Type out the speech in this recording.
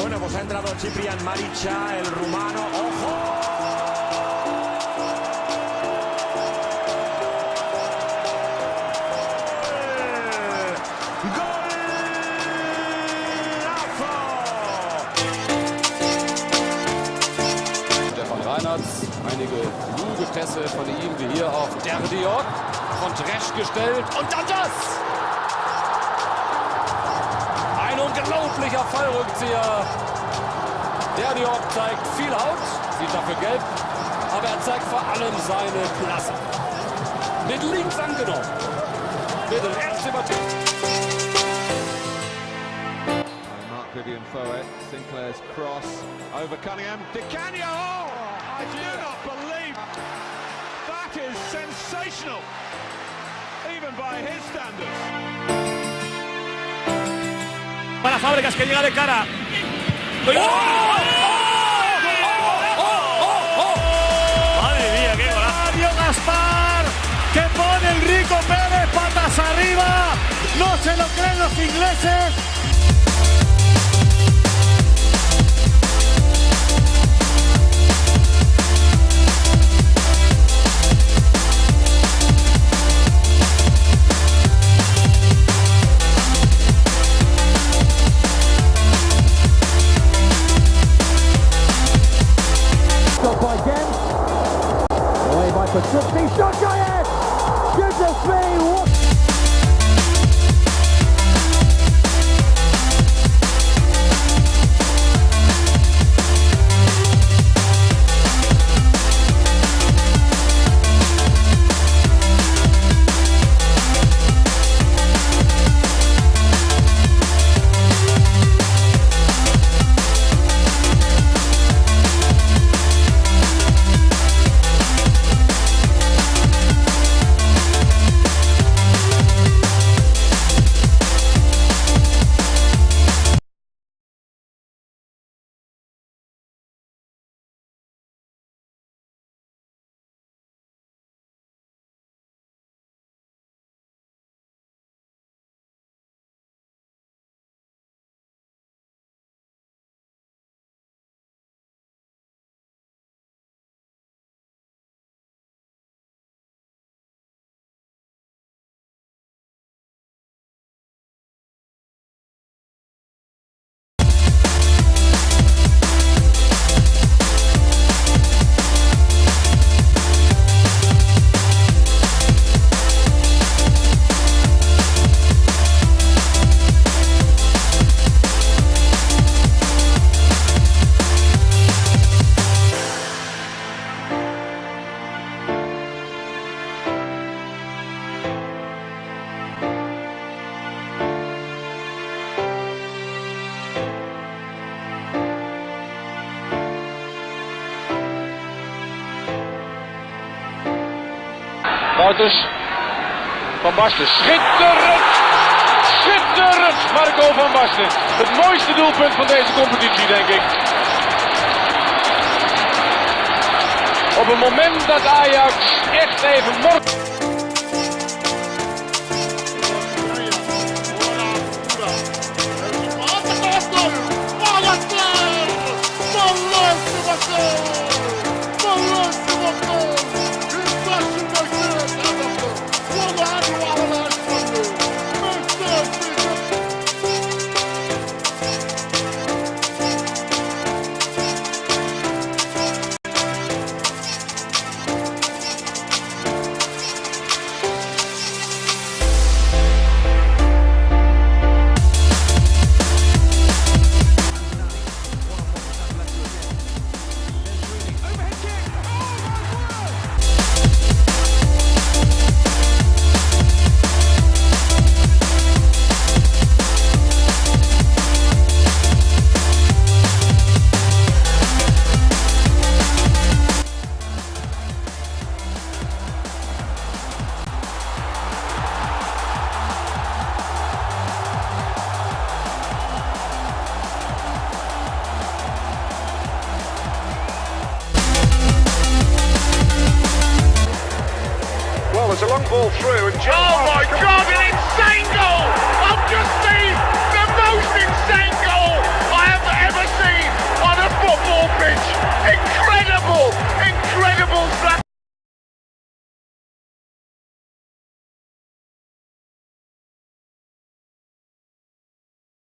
Bueno, pues ha entrado Ciprian Maricha, el rumano. ¡Ojo! Einige kluge Pässe von ihm, wie hier auf Der Diot, von Dresch gestellt und dann das! Unglaublicher Fallrückzieher. Der Diot zeigt viel Haut, sieht dafür gelb, aber er zeigt vor allem seine Klasse. Mit links angenommen. Mit rechts übertragen. Mark Vivian Foet, Sinclair's cross over Cunningham. Di Canio! Oh, I do not believe that is sensational, even by his standards. Para Fábregas que llega de cara. Madre mía, qué golazo. Gaspar, que pone el Rico Pérez patas arriba. No se lo creen los ingleses. for Gypsy. Shot Giants! Goodness me, what Wouters. Van Basten. Schitterend! Schitterend! Marco van Basten. Het mooiste doelpunt van deze competitie, denk ik. Op het moment dat Ajax echt even mort. goal. There's a long ball through, and oh my God, an insane goal! I've just seen the most insane goal I have ever seen on a football pitch. It